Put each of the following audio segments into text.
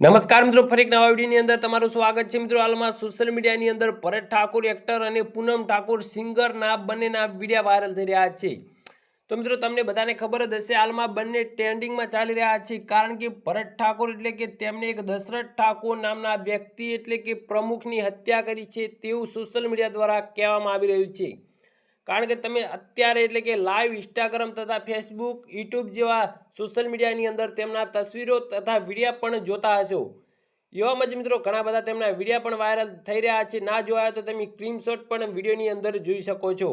નમસ્કાર મિત્રો, ફરી એક નવા વિડીયોની અંદર તમારું સ્વાગત છે. મિત્રો, હાલમાં સોશિયલ મીડિયાની અંદર ભરત ઠાકોર એક્ટર અને પૂનમ ઠાકુર સિંગરના બંનેના વિડીયા વાયરલ થઈ રહ્યા છે. તો મિત્રો, તમને બધાને ખબર જ હશે, હાલમાં બંને ટ્રેન્ડિંગમાં ચાલી રહ્યા છે. કારણ કે ભરત ઠાકોર એટલે કે તેમને એક દશરથ ઠાકોર નામના વ્યક્તિ એટલે કે પ્રમુખની હત્યા કરી છે તેવું સોશિયલ મીડિયા દ્વારા કહેવામાં આવી રહ્યું છે. કારણ કે તમે અત્યારે એટલે કે લાઈવ ઇન્સ્ટાગ્રામ તથા ફેસબુક યુટ્યુબ જેવા સોશિયલ મીડિયાની અંદર તેમના તસવીરો તથા વિડીયા પણ જોતા હશો. એવામાં જ મિત્રો ઘણા બધા તેમના વિડીયા પણ વાયરલ થઈ રહ્યા છે. ના જોયા તો તમે સ્ક્રીનશોટ પણ વિડીયોની અંદર જોઈ શકો છો.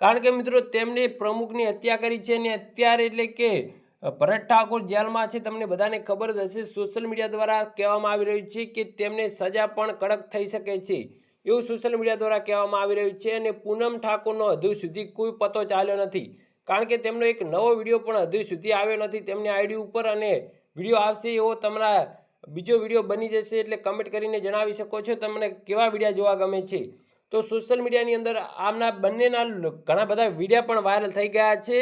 કારણ કે મિત્રો તેમને પ્રમુખની હત્યા કરી છે અને અત્યારે એટલે કે ભરત ઠાકોર જેલમાં છે. તમને બધાને ખબર જ હશે સોશિયલ મીડિયા દ્વારા કહેવામાં આવી રહ્યું છે કે તેમને સજા પણ કડક થઈ શકે છે. એવું સોશિયલ મીડિયા દ્વારા કહેવામાં આવી રહ્યું છે અને પૂનમ ઠાકોરનો હજુ સુધી કોઈ પતો ચાલ્યો નથી. કારણ કે તેમનો એક નવો વીડિયો પણ હજુ સુધી આવ્યો નથી. તેમની આઈડી ઉપર અને વીડિયો આવશે એવો તમારા બીજો વીડિયો બની જશે એટલે કમેન્ટ કરીને જણાવી શકો છો. તમને કેવા વિડીયા જોવા ગમે છે? તો સોશિયલ મીડિયાની અંદર આમના બંનેના ઘણા બધા વીડિયો પણ વાયરલ થઈ ગયા છે.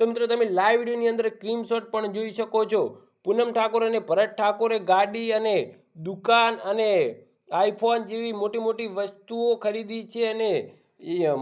તો મિત્રો તમે લાઈવ વિડીયોની અંદર સ્ક્રીનશોટ પણ જોઈ શકો છો. પૂનમ ઠાકોર અને ભરત ઠાકોરે ગાડી અને દુકાન અને આઈફોન જેવી મોટી મોટી વસ્તુઓ ખરીદી છે અને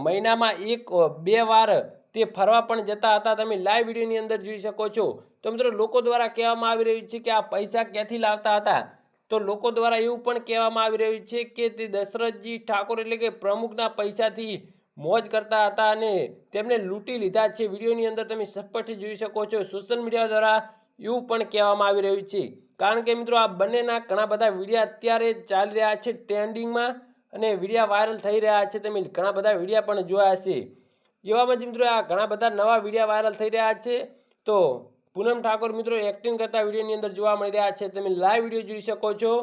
મહિનામાં એક બે વાર તે ફરવા પણ જતા હતા. તમે લાઈવ વિડીયોની અંદર જોઈ શકો છો. તો મિત્રો, લોકો દ્વારા કહેવામાં આવી રહ્યું છે કે આ પૈસા ક્યાંથી લાવતા હતા? તો લોકો દ્વારા એવું પણ કહેવામાં આવી રહ્યું છે કે તે દશરથજી ઠાકોર એટલે કે પ્રમુખના પૈસાથી મોજ કરતા હતા અને તેમને લૂંટી લીધા છે. વિડીયોની અંદર તમે સ્પષ્ટ જોઈ શકો છો. સોશિયલ મીડિયા દ્વારા એવું પણ કહેવામાં આવી રહ્યું છે. કારણ કે મિત્રો આ બંનેના ઘણા બધા વિડીયા અત્યારે ચાલી રહ્યા છે ટ્રેન્ડિંગમાં અને વિડીયા વાયરલ થઈ રહ્યા છે. તમે ઘણા બધા વીડિયો પણ જોયા હશે. એવામાં જ મિત્રો આ ઘણા બધા નવા વીડિયો વાયરલ થઈ રહ્યા છે. તો પૂનમ ઠાકોર મિત્રો એક્ટિંગ કરતા વિડીયોની અંદર જોવા મળી રહ્યા છે. તમે લાઈવ વીડિયો જોઈ શકો છો.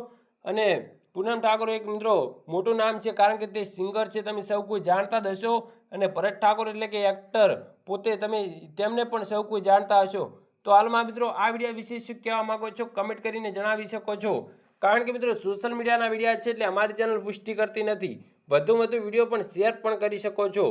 અને પૂનમ ઠાકોર એક મિત્રો મોટું નામ છે કારણ કે તે સિંગર છે. તમે સૌ કોઈ જાણતા જ હશો. અને ભરત ઠાકોર એટલે કે એક્ટર પોતે તમે તેમને પણ સૌ કોઈ જાણતા હશો. તો હાલમાં મિત્રો આ વિડીયા વિશે શું કહેવા માંગો છો? કમેન્ટ કરીને જણાવી શકો છો. કારણ કે મિત્રો સોશિયલ મીડિયાના વિડીયા છે એટલે અમારી ચેનલ પુષ્ટિ કરતી નથી. વધુ વધુ વીડિયો પણ શેર પણ કરી શકો છો.